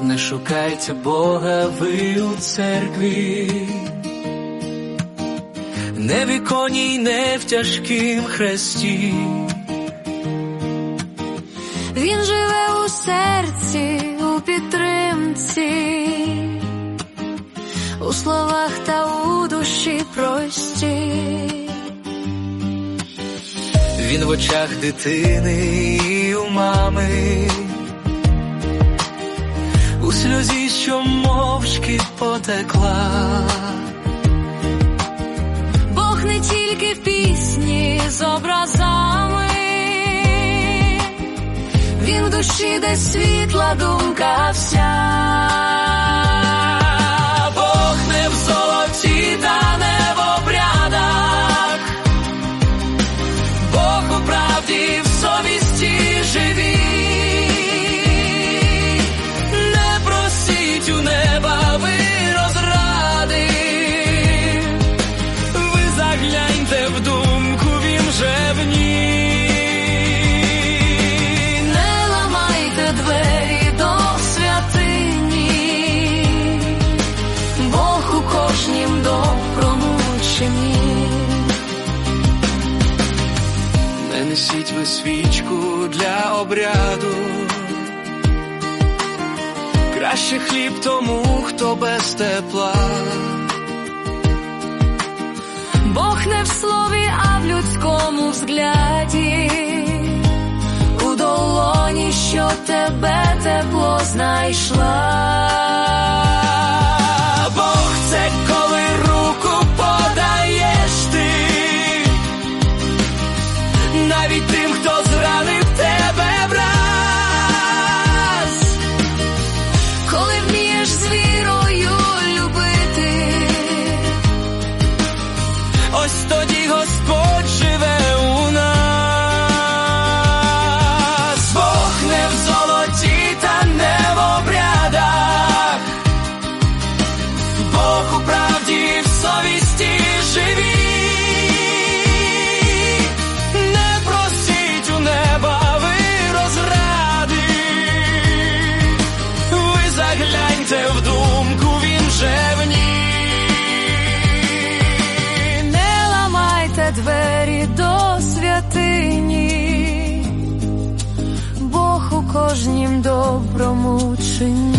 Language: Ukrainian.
Слухайте Бога, ви у церкві, не в іконі не в тяжкім хресті. Він живе у серці, у підтримці, у словах та у душі прості. Він в очах дитини і у мами, у сльозі, що мовчки потекла. Бог не тільки в пісні з образами, він в душі, де світла думка вся. Не несіть ви свічку для обряду. Краще хліб тому, хто без тепла. Бог не в слові, а в людському взгляді, у долоні, що тебе тепло знайшла. Ось тоді Господь живе у нас, Бог не в золоті та не в обрядах, Бог у правді. dream